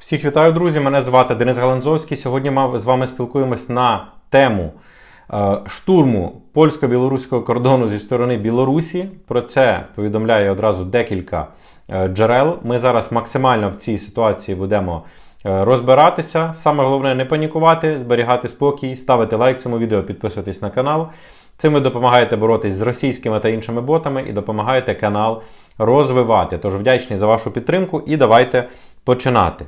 Всіх вітаю, друзі! Мене звати Денис Галанзовський. Сьогодні ми з вами спілкуємось на тему е, штурму польсько-білоруського кордону зі сторони Білорусі. Про це повідомляє одразу декілька е, джерел. Ми зараз максимально в цій ситуації будемо е, розбиратися. Саме головне не панікувати, зберігати спокій, ставити лайк цьому відео, підписуватись на канал. Цим ви допомагаєте боротись з російськими та іншими ботами і допомагаєте канал розвивати. Тож вдячний за вашу підтримку і давайте починати.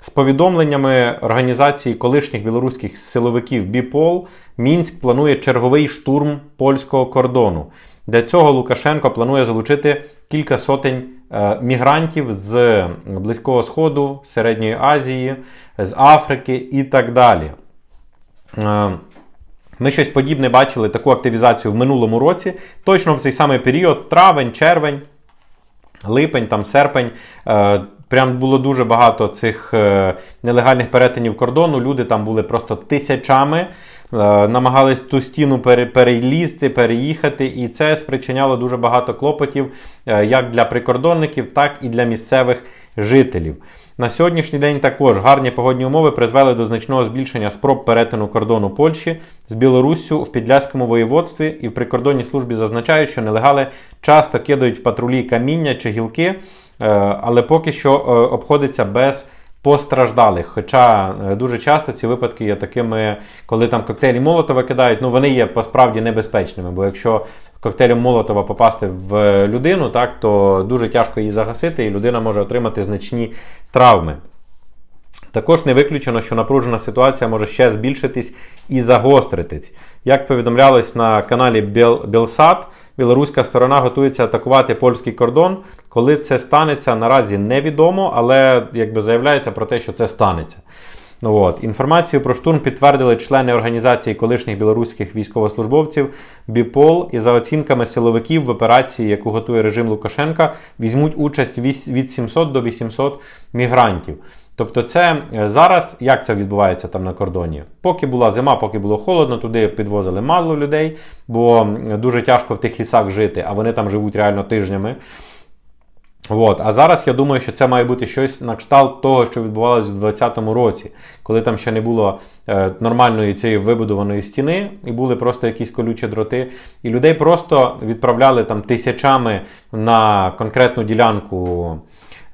З повідомленнями організації колишніх білоруських силовиків БІПОЛ, Мінськ планує черговий штурм польського кордону. Для цього Лукашенко планує залучити кілька сотень е, мігрантів з Близького Сходу, Середньої Азії, з Африки і так далі. Е, ми щось подібне бачили таку активізацію в минулому році, точно в цей самий період, травень, червень, липень, там серпень. Прям було дуже багато цих е, нелегальних перетинів кордону. Люди там були просто тисячами, е, намагались ту стіну перелізти, переїхати, і це спричиняло дуже багато клопотів е, як для прикордонників, так і для місцевих жителів. На сьогоднішній день також гарні погодні умови призвели до значного збільшення спроб перетину кордону Польщі з Білоруссю в Підляському воєводстві і в прикордонній службі зазначають, що нелегали часто кидають в патрулі каміння чи гілки. Е, але поки що е, обходиться без постраждалих. Хоча е, дуже часто ці випадки є такими, коли там коктейлі Молотова кидають, ну вони є посправді небезпечними. Бо якщо коктейлем Молотова попасти в людину, так, то дуже тяжко її загасити, і людина може отримати значні травми. Також не виключено, що напружена ситуація може ще збільшитись і загостритись. Як повідомлялось на каналі Білсат, білоруська сторона готується атакувати польський кордон. Коли це станеться, наразі невідомо, але якби заявляється про те, що це станеться. Ну, от. Інформацію про штурм підтвердили члени організації колишніх білоруських військовослужбовців БІПОЛ і за оцінками силовиків в операції, яку готує режим Лукашенка, візьмуть участь від 700 до 800 мігрантів. Тобто, це е, зараз як це відбувається там на кордоні? Поки була зима, поки було холодно, туди підвозили мало людей, бо дуже тяжко в тих лісах жити, а вони там живуть реально тижнями. От. А зараз я думаю, що це має бути щось на кшталт того, що відбувалося в 2020 році, коли там ще не було е, нормальної цієї вибудованої стіни, і були просто якісь колючі дроти. І людей просто відправляли там тисячами на конкретну ділянку.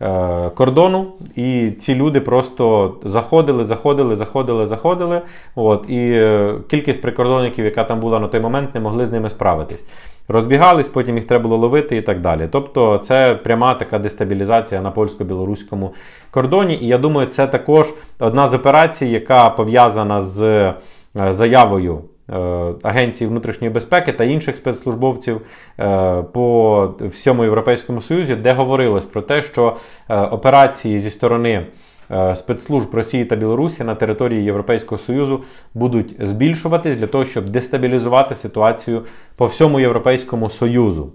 Е, кордону, і ці люди просто заходили, заходили, заходили, заходили. От, І е, кількість прикордонників, яка там була на той момент, не могли з ними справитись. Розбігались, потім їх треба було ловити і так далі. Тобто це пряма така дестабілізація на польсько-білоруському кордоні. І я думаю, це також одна з операцій, яка пов'язана з е, заявою Агенції внутрішньої безпеки та інших спецслужбовців е, по всьому Європейському Союзі, де говорилось про те, що е, операції зі сторони спецслужб Росії та Білорусі на території Європейського Союзу будуть збільшуватись для того, щоб дестабілізувати ситуацію по всьому Європейському Союзу.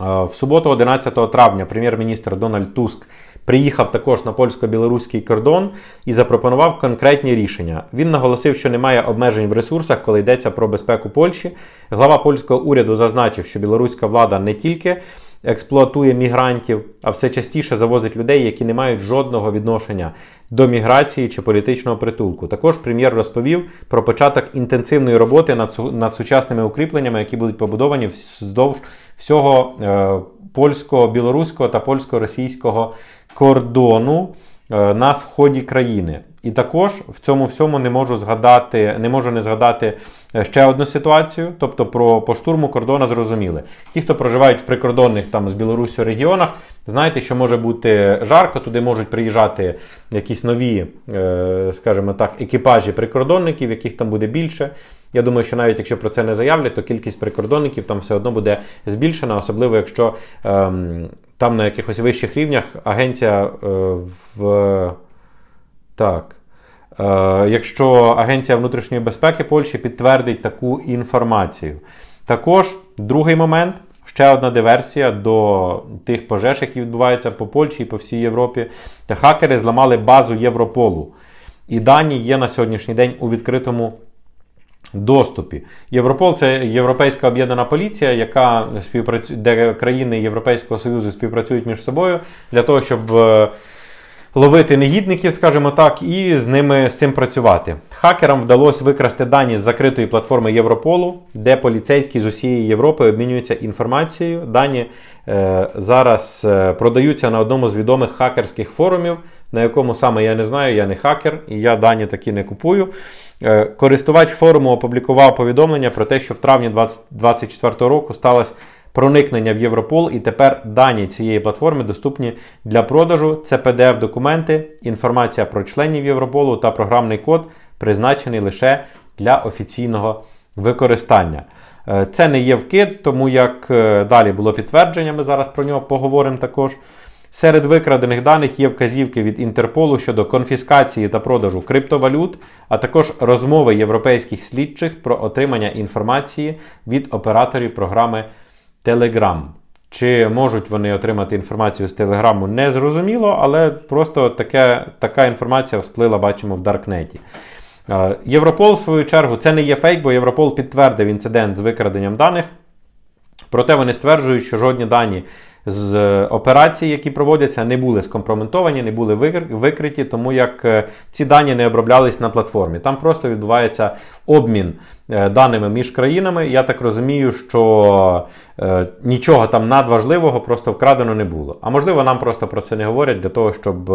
В суботу, 11 травня, прем'єр-міністр Дональд Туск приїхав також на польсько-білоруський кордон і запропонував конкретні рішення. Він наголосив, що немає обмежень в ресурсах, коли йдеться про безпеку Польщі. Глава польського уряду зазначив, що білоруська влада не тільки експлуатує мігрантів, а все частіше завозить людей, які не мають жодного відношення до міграції чи політичного притулку. Також прем'єр розповів про початок інтенсивної роботи над над сучасними укріпленнями, які будуть побудовані вздовж всього е, польсько-білоруського та польсько-російського кордону е, на сході країни. І також в цьому всьому не можу згадати, не можу не згадати е, ще одну ситуацію. Тобто про по штурму кордона зрозуміли. Ті, хто проживають в прикордонних там з Білоруссю регіонах, знаєте, що може бути жарко, туди можуть приїжджати якісь нові, е, скажімо так, екіпажі прикордонників, яких там буде більше. Я думаю, що навіть якщо про це не заявлять, то кількість прикордонників там все одно буде збільшена, особливо якщо ем, там на якихось вищих рівнях агенція е, в. Так. Е, Якщо Агенція внутрішньої безпеки Польщі підтвердить таку інформацію. Також другий момент. Ще одна диверсія до тих пожеж, які відбуваються по Польщі і по всій Європі. Хакери зламали базу Європолу. І дані є на сьогоднішній день у відкритому доступі. Європол це європейська об'єднана поліція, яка співпрацює, де країни Європейського Союзу співпрацюють між собою для того, щоб. Ловити негідників, скажімо так, і з ними з цим працювати. Хакерам вдалося викрасти дані з закритої платформи Європолу, де поліцейські з усієї Європи обмінюються інформацією. Дані е, зараз е, продаються на одному з відомих хакерських форумів, на якому саме я не знаю, я не хакер, і я дані такі не купую. Е, Користувач форуму опублікував повідомлення про те, що в травні 2024 року сталося проникнення в Європол, і тепер дані цієї платформи доступні для продажу. Це pdf документи, інформація про членів Європолу та програмний код, призначений лише для офіційного використання. Е, Це не є вкид, тому як е, далі було підтвердження, ми зараз про нього поговоримо також. Серед викрадених даних є вказівки від Інтерполу щодо конфіскації та продажу криптовалют, а також розмови європейських слідчих про отримання інформації від операторів програми Telegram. Чи можуть вони отримати інформацію з Телеграму, не зрозуміло, але просто таке, така інформація всплила, бачимо, в Даркнеті. Е, Європол, в свою чергу, це не є фейк, бо Європол підтвердив інцидент з викраденням даних. Проте вони стверджують, що жодні дані з е, операцій, які проводяться, не були скомпрометовані, не були викр- викриті, тому як е, ці дані не оброблялись на платформі. Там просто відбувається обмін е, даними між країнами. Я так розумію, що нічого там надважливого просто вкрадено не було. А можливо, нам просто про це не говорять для того, щоб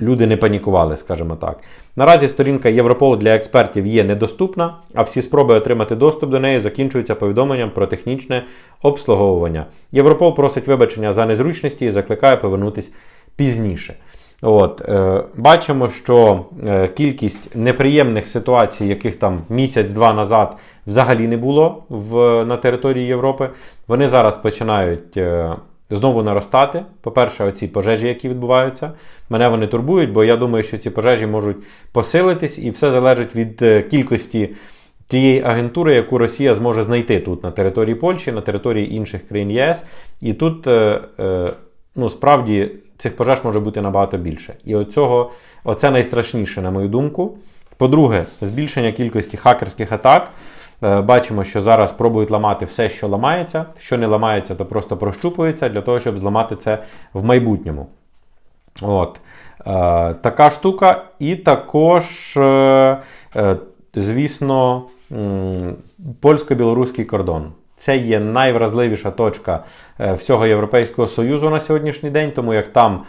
люди не панікували, скажімо так. Наразі сторінка Європолу для експертів є недоступна, а всі спроби отримати доступ до неї закінчуються повідомленням про технічне обслуговування. Європол просить вибачення за незручності і закликає повернутись пізніше. От, е, бачимо, що е, кількість неприємних ситуацій, яких там місяць-два назад взагалі не було в, на території Європи, вони зараз починають е, знову наростати. По-перше, оці пожежі, які відбуваються, мене вони турбують, бо я думаю, що ці пожежі можуть посилитись, і все залежить від е, кількості тієї агентури, яку Росія зможе знайти тут на території Польщі, на території інших країн ЄС. І тут е, е, ну, справді цих пожеж може бути набагато більше. І оцього, оце найстрашніше, на мою думку. По-друге, збільшення кількості хакерських атак. Е, Бачимо, що зараз пробують ламати все, що ламається. Що не ламається, то просто прощупується для того, щоб зламати це в майбутньому. От. Е, така штука. І також, е, звісно, польсько-білоруський кордон. Це є найвразливіша точка всього Європейського Союзу на сьогоднішній день, тому як там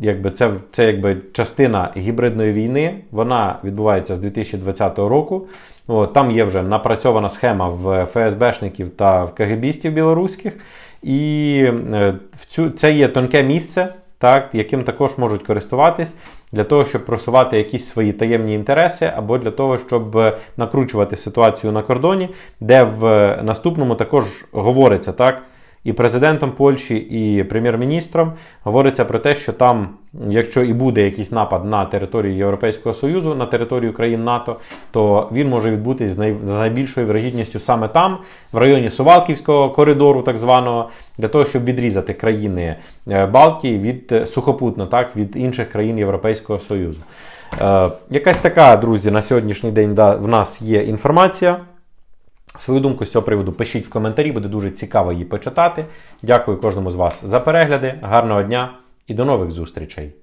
якби це, це якби частина гібридної війни, вона відбувається з 2020 року. От, там є вже напрацьована схема в ФСБшників та в КГБістів білоруських. І е, в цю, це є тонке місце, так, яким також можуть користуватись для того, щоб просувати якісь свої таємні інтереси, або для того, щоб е, накручувати ситуацію на кордоні, де в е, наступному також говориться так. І президентом Польщі, і прем'єр-міністром говориться про те, що там, якщо і буде якийсь напад на територію Європейського Союзу, на територію країн НАТО, то він може відбутись з най- з найбільшою вирогідністю саме там, в районі Сувалківського коридору, так званого, для того, щоб відрізати країни е, Балтії від е, сухопутно, так, від інших країн Європейського Союзу. Е, якась така, друзі, на сьогоднішній день да, в нас є інформація. Свою думку з цього приводу пишіть в коментарі, буде дуже цікаво її почитати. Дякую кожному з вас за перегляди. Гарного дня і до нових зустрічей!